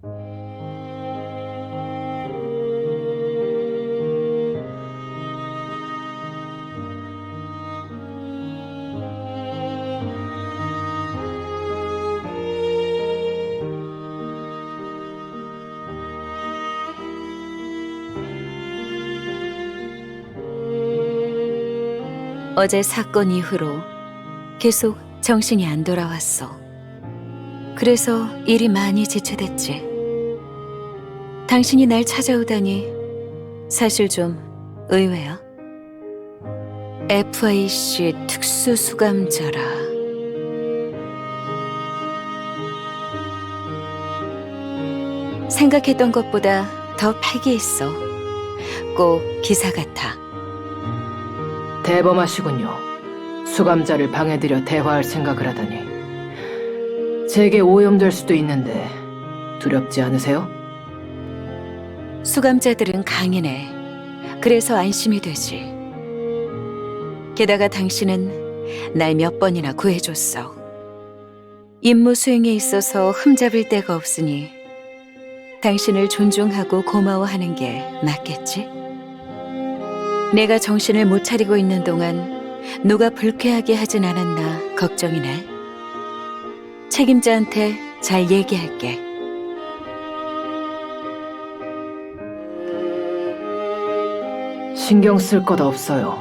어제 사건 이후로 계속 정신이 안 돌아왔어. 그래서 일이 많이 지체됐지. 당신이 날 찾아오다니 사실 좀 의외야. FIC 특수수감자라. 생각했던 것보다 더 패기 있어. 꼭 기사 같아. 대범하시군요. 수감자를 방해들여 대화할 생각을 하다니. 제게 오염될 수도 있는데 두렵지 않으세요? 수감자들은 강인해. 그래서 안심이 되지. 게다가 당신은 날 몇 번이나 구해줬어. 임무 수행에 있어서 흠잡을 데가 없으니 당신을 존중하고 고마워하는 게 맞겠지? 내가 정신을 못 차리고 있는 동안 누가 불쾌하게 하진 않았나 걱정이네. 책임자한테 잘 얘기할게. 신경 쓸 것 없어요.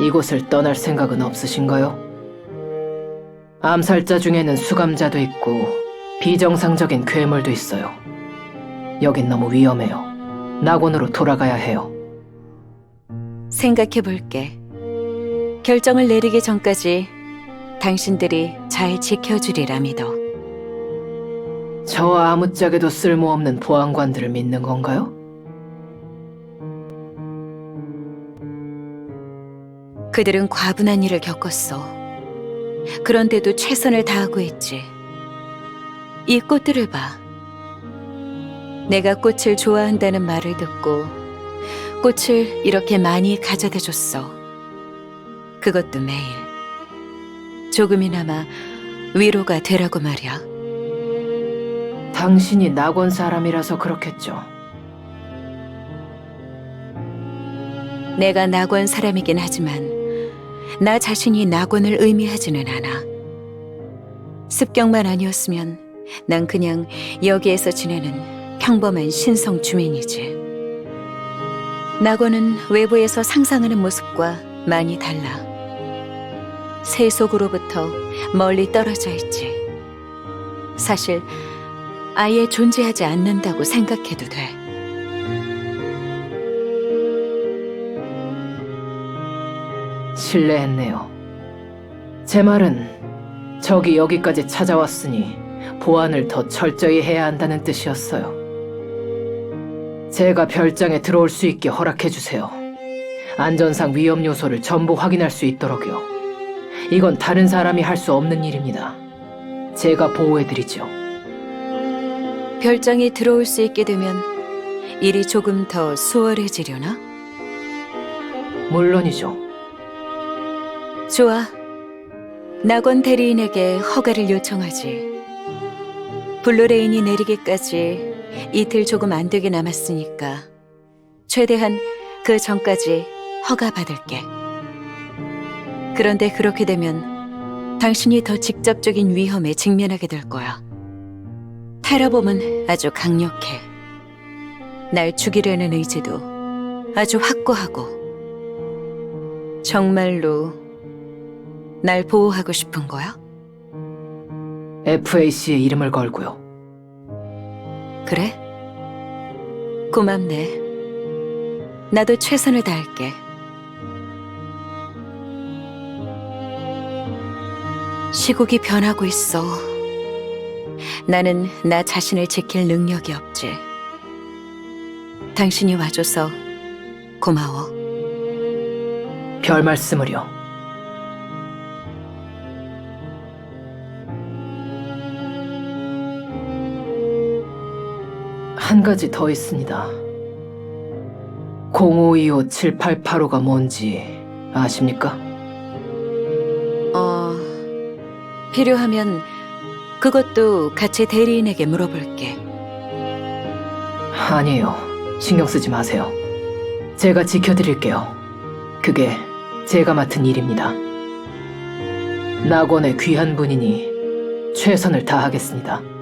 이곳을 떠날 생각은 없으신가요? 암살자 중에는 수감자도 있고 비정상적인 괴물도 있어요. 여긴 너무 위험해요. 낙원으로 돌아가야 해요. 생각해 볼게. 결정을 내리기 전까지 당신들이 잘 지켜주리라 믿어. 저와 아무짝에도 쓸모없는 보안관들을 믿는 건가요? 그들은 과분한 일을 겪었어. 그런데도 최선을 다하고 있지. 이 꽃들을 봐. 내가 꽃을 좋아한다는 말을 듣고 꽃을 이렇게 많이 가져다 줬어. 그것도 매일. 조금이나마 위로가 되라고 말이야. 당신이 낙원 사람이라서 그렇겠죠. 내가 낙원 사람이긴 하지만 나 자신이 낙원을 의미하지는 않아. 습격만 아니었으면 난 그냥 여기에서 지내는 평범한 신성 주민이지. 낙원은 외부에서 상상하는 모습과 많이 달라. 세속으로부터 멀리 떨어져 있지. 사실 아예 존재하지 않는다고 생각해도 돼. 실례했네요. 제 말은 적이 여기까지 찾아왔으니 보안을 더 철저히 해야 한다는 뜻이었어요. 제가 별장에 들어올 수 있게 허락해 주세요. 안전상 위험 요소를 전부 확인할 수 있도록요. 이건 다른 사람이 할 수 없는 일입니다. 제가 보호해 드리죠. 별장에 들어올 수 있게 되면 일이 조금 더 수월해지려나? 물론이죠. 좋아. 낙원 대리인에게 허가를 요청하지. 블루레인이 내리기까지 이틀 조금 안 되게 남았으니까 최대한 그 전까지 허가 받을게. 그런데 그렇게 되면 당신이 더 직접적인 위험에 직면하게 될 거야. 테러범은 아주 강력해. 날 죽이려는 의지도 아주 확고하고. 정말로 날 보호하고 싶은 거야? FAC의 이름을 걸고요. 그래? 고맙네. 나도 최선을 다할게. 시국이 변하고 있어. 나는 나 자신을 지킬 능력이 없지. 당신이 와줘서 고마워. 별 말씀을요. 한 가지 더 있습니다. 0525-7885가 뭔지 아십니까? 어, 필요하면 그것도 같이 대리인에게 물어볼게. 아니에요. 신경 쓰지 마세요. 제가 지켜드릴게요. 그게 제가 맡은 일입니다. 낙원의 귀한 분이니 최선을 다하겠습니다.